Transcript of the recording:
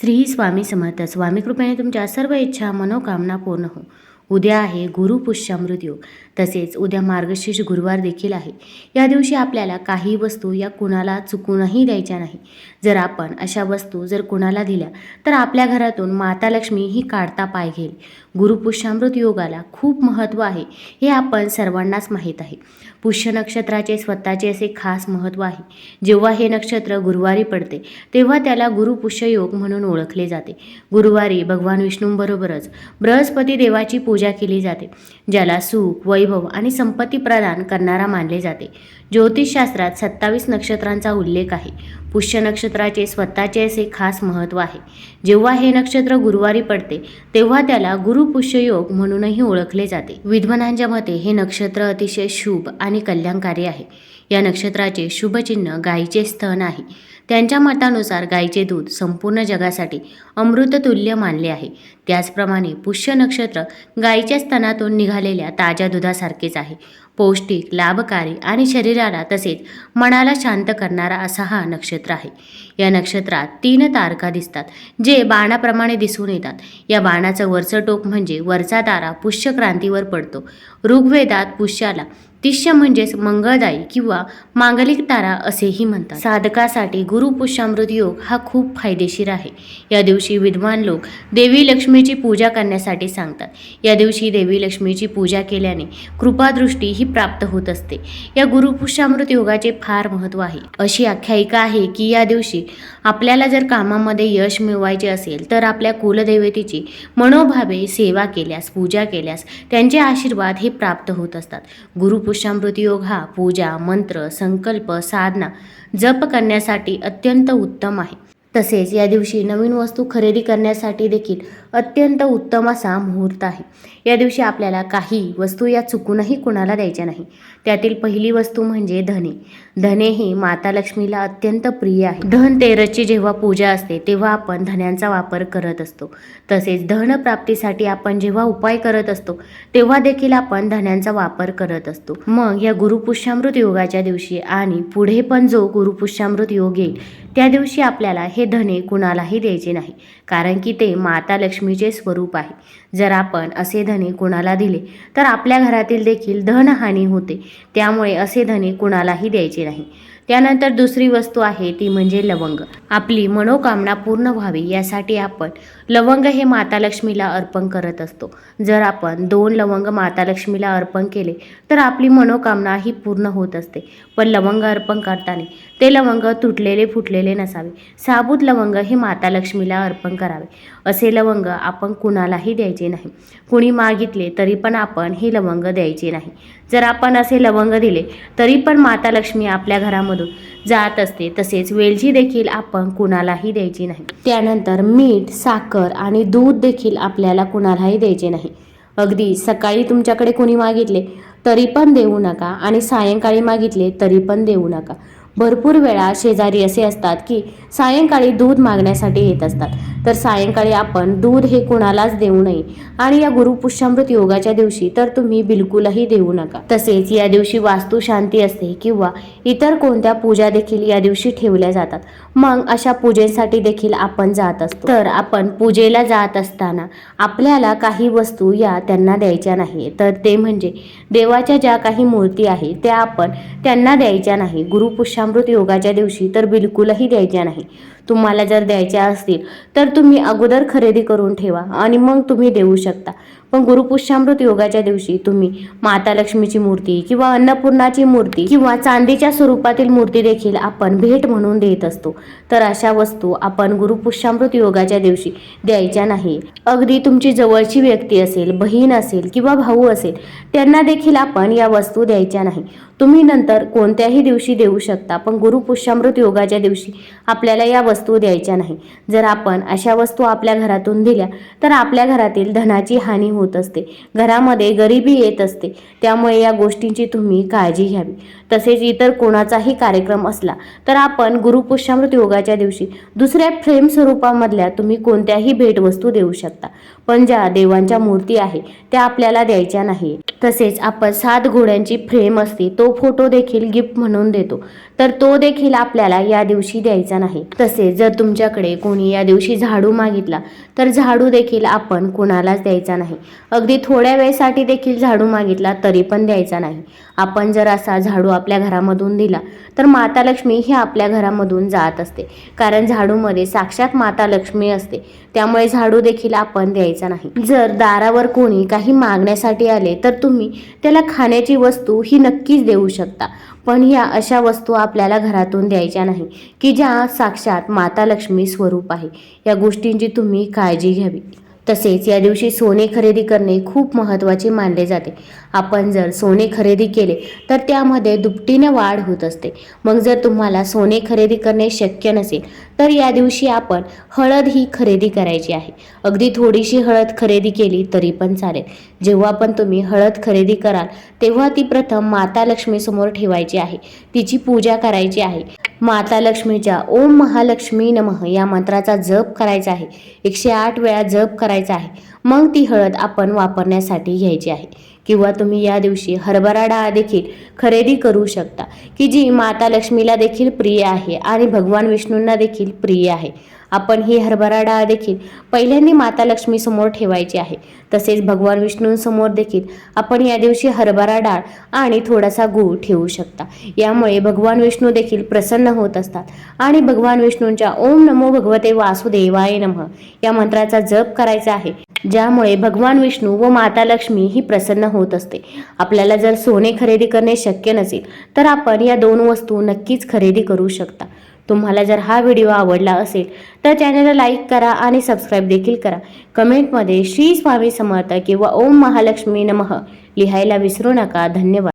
श्री स्वामी समर्थ. स्वामी कृपेने तुमच्या सर्व इच्छा मनोकामना पूर्ण हो. उद्या आहे गुरु पुष्या मृत्यू. तसेच उद्या मार्गशीर्ष गुरुवार देखील आहे. या दिवशी आपल्याला काही वस्तू या कुणाला चुकूनही द्यायच्या नाही. जर आपण अशा वस्तू जर कुणाला दिल्या तर आपल्या घरातून माता लक्ष्मी ही काढता पाय घेईल. गुरुपुष्यामृत योगाला खूप महत्त्व आहे हे आपण सर्वांनाच माहीत आहे. पुष्य नक्षत्राचे स्वतःचे असे खास महत्त्व आहे. जेव्हा हे नक्षत्र गुरुवारी पडते तेव्हा त्याला गुरुपुष्य योग म्हणून ओळखले जाते. गुरुवारी भगवान विष्णूंबरोबरच बृहस्पती देवाची पूजा केली जाते ज्याला सुख वैभव आणि संपत्ती प्रदान करणारा मानले जाते. ज्योतिषशास्त्रात सत्तावीस नक्षत्रांचा उल्लेख आहे. पुष्य नक्षत्राचे स्वतःचे असे खास महत्त्व आहे. जेव्हा हे नक्षत्र गुरुवारी पडते तेव्हा त्याला गुरु पुष्ययोग म्हणूनही ओळखले जाते. विद्वानांच्या मते हे नक्षत्र अतिशय शुभ आणि कल्याणकारी आहे. या नक्षत्राचे शुभचिन्ह गायीचे स्तन आहे. त्यांच्या मतानुसार गायीचे दूध संपूर्ण जगासाठी अमृततुल्य मानले आहे. त्याचप्रमाणे पुष्य नक्षत्र गायीच्या स्तनातून निघालेल्या ताज्या दुधासारखेच आहे. पौष्टिक लाभकारी आणि शरीराला तसेच मनाला शांत करणारा असा हा नक्षत्र आहे. या नक्षत्रात तीन तारका दिसतात जे बाणाप्रमाणे दिसून येतात. या बाणाचं वरचं टोक म्हणजे वरचा तारा पुष्य क्रांतीवर पडतो. ऋग्वेदात पुष्याला तिष्य म्हणजेच मंगळदायी किंवा मांगलिक तारा असेही म्हणतात. साधकासाठी गुरुपुष्यामृत योग हा खूप फायदेशीर आहे. या दिवशी विद्वान लोक देवी लक्ष्मीची पूजा करण्यासाठी सांगतात. या दिवशी देवी लक्ष्मीची पूजा केल्याने कृपादृष्टी ही प्राप्त होत असते. या गुरुपुष्यामृत योगाचे फार महत्त्व आहे. अशी आख्यायिका आहे की या दिवशी आपल्याला जर कामामध्ये यश मिळवायचे असेल तर आपल्या कुलदेवतेची मनोभावे सेवा केल्यास पूजा केल्यास त्यांचे आशीर्वाद हे प्राप्त होत असतात. गुरुपुष गुरुपुष्यामृत योग हा पूजा मंत्र संकल्प साधना जप करण्यासाठी अत्यंत उत्तम आहे. तसेच या दिवशी नवीन वस्तू खरेदी करण्यासाठी देखील अत्यंत उत्तम असा मुहूर्त आहे. या दिवशी आपल्याला काही वस्तू या चुकूनही कुणाला द्यायच्या नाही. त्यातील पहिली वस्तू म्हणजे धने. धने हे माता लक्ष्मीला अत्यंत प्रिय आहे. धनतेरसची जेव्हा पूजा असते तेव्हा आपण धन्यांचा वापर करत असतो. तसेच धन प्राप्तीसाठी आपण जेव्हा उपाय करत असतो तेव्हा देखील आपण धन्यांचा वापर करत असतो. मग या गुरुपुष्यामृत योगाच्या दिवशी आणि पुढे पण जो गुरुपुष्यामृत योग येईल त्या दिवशी आपल्याला हे धने कुणालाही द्यायचे नाही. कारण की ते माता लक्ष्मी लक्ष्मीचे स्वरूप आहे. जर आपण असे धने कुणाला दिले तर आपल्या घरातील देखील धनहानी होते. त्यामुळे असे धने कुणालाही द्यायचे नाही. त्यानंतर दुसरी वस्तू आहे ती म्हणजे लवंग. आपली मनोकामना पूर्ण व्हावी यासाठी आपण लवंग हे माता लक्ष्मीला अर्पण करत असतो. जर आपण दोन लवंग माता लक्ष्मीला अर्पण केले तर आपली मनोकामना ही पूर्ण होत असते. पण लवंग अर्पण करताना ते लवंग तुटलेले फुटलेले नसावे. साबूत लवंग हे माता लक्ष्मीला अर्पण करावे. असे लवंग आपण कुणालाही द्यायचे नाही. कुणी मागितले तरी पण आपण हे लवंग द्यायचे नाही. जर आपण असे लवंग दिले तरी पण माता लक्ष्मी आपल्या घरामधून जात असते. तसेच वेलची देखील आपण कुणालाही द्यायची नाही. त्यानंतर मीठ साखर आणि दूध देखील आपल्याला कुणालाही द्यायचे नाही. अगदी सकाळी तुमच्याकडे कोणी मागितले तरी पण देऊ नका आणि सायंकाळी मागितले तरी पण देऊ नका. भरपूर वेळा शेजारी असे असतात की सायंकाळी दूध मागण्यासाठी येत असतात. तर सायंकाळी आपण दूध हे कुणालाच देऊ नये. आणि या गुरुपुष्यामृत योगाच्या दिवशी तर तुम्ही बिलकुलही देऊ नका. तसेच या दिवशी वास्तू शांती असते किंवा इतर कोणत्या पूजा देखील या दिवशी ठेवल्या जातात. मग अशा पूजेसाठी देखील आपण जात असतो. तर आपण पूजेला जात असताना आपल्याला काही वस्तू या त्यांना द्यायच्या नाही तर ते म्हणजे देवाच्या ज्या काही मूर्ती आहेत त्या आपण त्यांना द्यायच्या नाही. गुरुपुष्यामृत योगाच्या दिवशी तर बिलकुलही द्यायच्या नाही. तुम्हाला जर द्यायच्या असतील तर तुम्ही अगोदर खरेदी करून ठेवा आणि मग तुम्ही देऊ शकता. पण गुरुपुष्यामृत योगाच्या दिवशी तुम्ही माता लक्ष्मीची मूर्ती किंवा अन्नपूर्णाची मूर्ती किंवा चांदीच्या स्वरूपातील मूर्ती देखील आपण भेट म्हणून देत असतो. तर अशा वस्तू आपण गुरुपुष्यामृत योगाच्या दिवशी द्यायच्या नाही. अगदी तुमची जवळची व्यक्ती असेल बहीण असेल किंवा भाऊ असेल त्यांना देखील आपण या वस्तू द्यायच्या नाही. तुम्ही नंतर कोणत्याही दिवशी देऊ शकता पण गुरुपुष्यामृत योगाच्या दिवशी आपल्याला या वस्तू द्यायच्या नाही. जर आपण अशा वस्तू आपल्या घरातून दिल्या तर आपल्या घरातील धनाची हानी होते होत असते. घरामध्ये गरिबी येत असते. त्यामुळे या गोष्टींची तुम्ही काळजी घ्यावी. तसेच इतर कोणाचाही कार्यक्रम असला तर आपण गुरुपुष्यामृत योगाच्या दिवशी दुसऱ्या फ्रेम स्वरूपामधल्या तुम्ही कोणत्याही भेटवस्तू देऊ शकता. पण ज्या देवांच्या मूर्ती आहे त्या आपल्याला द्यायच्या नाही. तसेच आपण सात घोड्यांची फ्रेम असते तो फोटो देखील गिफ्ट म्हणून देतो. तर तो देखील आपल्याला या दिवशी द्यायचा नाही. तसेच जर तुमच्याकडे कोणी या दिवशी झाडू मागितला तर झाडू देखील आपण कोणालाच द्यायचा नाही. अगदी थोड्या वेळेसाठी देखील झाडू मागितला तरी पण द्यायचा नाही. आपण जर असा झाडू आपल्या घरामधून दिला तर माता लक्ष्मी ही आपल्या घरामधून जात असते. कारण झाडूमध्ये साक्षात माता लक्ष्मी असते. त्यामुळे झाडू देखील आपण द्यायचा नाही. जर दारावर कोणी काही मागण्यासाठी आले तर तुम्ही त्याला खाण्याची वस्तू ही नक्कीच देऊ शकता. पण ह्या अशा वस्तू आपल्याला घरातून द्यायच्या नाही की ज्या साक्षात माता लक्ष्मी स्वरूप आहे. या गोष्टींची तुम्ही काळजी घ्यावी. तसेच या दिवशी सोने खरेदी करणे खूप महत्त्वाचे मानले जाते. आपण जर सोने खरेदी केले तर त्यामध्ये दुपटीने वाढ होत असते. मग जर तुम्हाला सोने खरेदी करणे शक्य नसेल तर या दिवशी आपण हळद ही खरेदी करायची आहे. अगदी थोडीशी हळद खरेदी केली तरी पण चालेल. जेव्हा पण तुम्ही हळद खरेदी कराल तेव्हा ती प्रथम माता लक्ष्मीसमोर ठेवायची आहे. तिची पूजा करायची आहे. माता लक्ष्मीच्या ओम महालक्ष्मी नमः या मंत्राचा जप करायचा आहे. एकशे आठ वेळा जप करायचा आहे. मग ती हळद आपण वापरण्यासाठी घ्यायची आहे. किंवा तुम्ही या दिवशी हरभरा डाळ देखील खरेदी करू शकता. की जी माता लक्ष्मीला देखील प्रिय आहे आणि भगवान विष्णूंना देखील प्रिय आहे. आपण ही हरभरा डाळ देखील पहिल्यांदा माता लक्ष्मी समोर ठेवायची आहे. तसेच भगवान विष्णूंसमोर देखील आपण या दिवशी हरभरा डाळ आणि थोडासा गूळ ठेवू शकता. यामुळे भगवान विष्णू देखील प्रसन्न होत असतात आणि भगवान विष्णूंच्या ओम नमो भगवते वासुदेवाय नमः या मंत्राचा जप करायचा आहे. ज्यामुळे भगवान विष्णू व माता लक्ष्मी ही प्रसन्न होत असते. आपल्याला जर सोने खरेदी करणे शक्य नसेल तर आपण या दोन वस्तू नक्कीच खरेदी करू शकता. तुम्हाला जर हा व्हिडिओ आवडला असेल तर चॅनलला लाईक करा आणि सबस्क्राईब देखील करा. कमेंटमध्ये श्री स्वामी समर्थ किंवा ओम महालक्ष्मी नमः लिहायला विसरू नका. धन्यवाद.